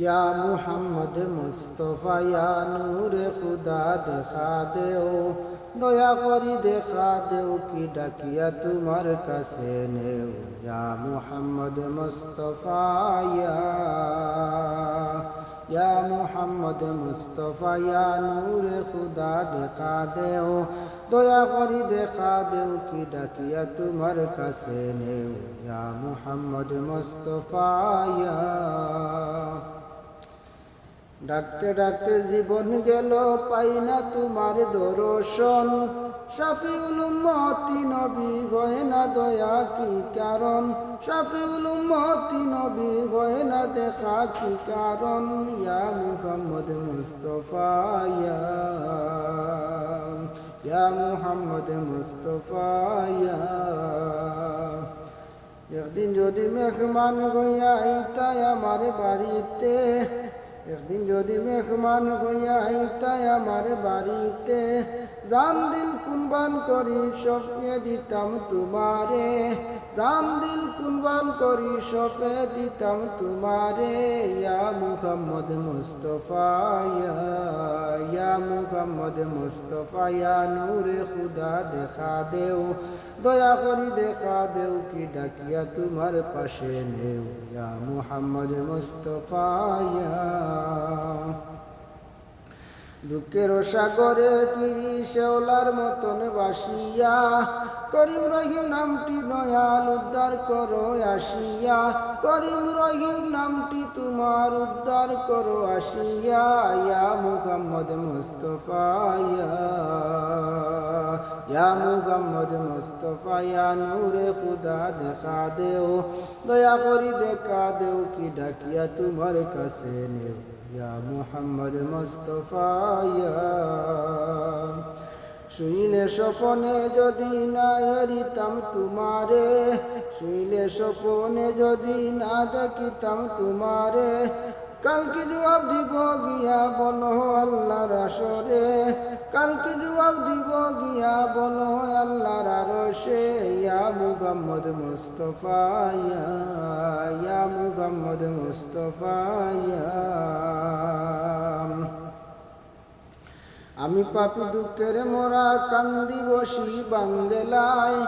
ইয়া মুহাম্মদ মুস্তফা, ইয়া নূরে খুদা, দেখা দেও। দয়া করি দেখা দেও, কি ডাকিয়া তোমার কাছে নেও। ইয়া মুহাম্মদ মুস্তফা, ইয়া মুহাম্মদ মুস্তফা, ইয়া নূরে খুদা, দেখা দেও। দয়া করি দেখা দেও, কি ডাকিয়া তোমার কাছে নেও। ইয়া মুহাম্মদ মুস্তফা, ইয়া ডাকতে ডাকতে জীবন গেল, পাই না তোমার দর্শন। শাফিউল উম্মতি নবী গয়ে না দয়া কি কারণ? শাফিউল উম্মতি নবী গয়ে না দেখা কি কারণ? ইয়া মুহাম্মদ মুস্তফা, ইয়া ইয়া মুহাম্মদ মুস্তফা, ইয়া একদিন যদি মেহমান গইয়া আইতাই আমার বাড়িতে একদিন যদি মেহমান হইয়া আইতাই আমার বাড়িতে জান দিন কুরবান করি, স্বপ্নে দিতাম তোমারে জান কুরবান করি সপে দিতাম তোমারে। ইয়া মুহাম্মদ মুস্তফা ইয়া মুহাম্মদ মুস্তফা, ইয়া নূরে খুদা দেখা দেও, দয়া করি দেখা দেও, কি ডাকিয়া তোমার পাশে নেও। ইয়া মুহাম্মদ মুস্তফা, ইয়া। দুঃখের সাগরে ফিরি শেওলার মতন বাসিয়া। করিম রহিম নামটি দয়াল উদ্ধার করো আসিয়া। করিম রহিম নামটি তোমার উদ্ধার করো আসিয়া। ইয়া মুহাম্মদ মুস্তফা, ইয়া ইয়া মুহাম্মদ মুস্তফা ইয়া নূরে খুদা দেখা দেও দয়া করি দেখা দেও কি ডাকিয়া তোমার কাছে নেও ইয়া মুহাম্মদ মুস্তফা ইয়া শুইলে স্বপনে যদি না হারিতাম তোমারে শুইলে স্বপনে যদি না দেখিতাম তোমারে কালকে জবাব দিব গিয়া বলো আল্লাহর আসরে কালকে জবাব দিব গিয়া বলো আল্লাহর আরশে, ইয়া মুহাম্মদ মুস্তফা, ইয়া ইয়া মুহাম্মদ মুস্তফা, ইয়া। আমি পাপি দুঃখের মোরা কান্দি বসি বাঙ্গেলায়।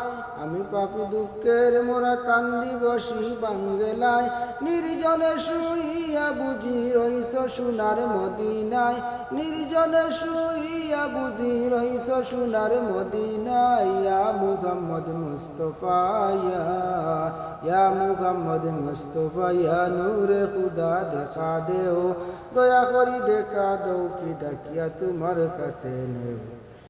আমি পাপি দুঃখের মোরা কান্দি বসি বাঙ্গেলায়। নির্জনে শুইয়া বুঝি রইস সোনার মদিনায়। নির্জনে শুইয়া বুঝি রইস সোনার মদিনায়। মুহাম্মদ মুস্তফা, ইয়া মুহাম্মদ মুস্তফা, ইয়া নূরে খুদা দেখা দেও। দয়া করি দেখা দৌ কি ডাকিয়া তোমার কাছে। নেও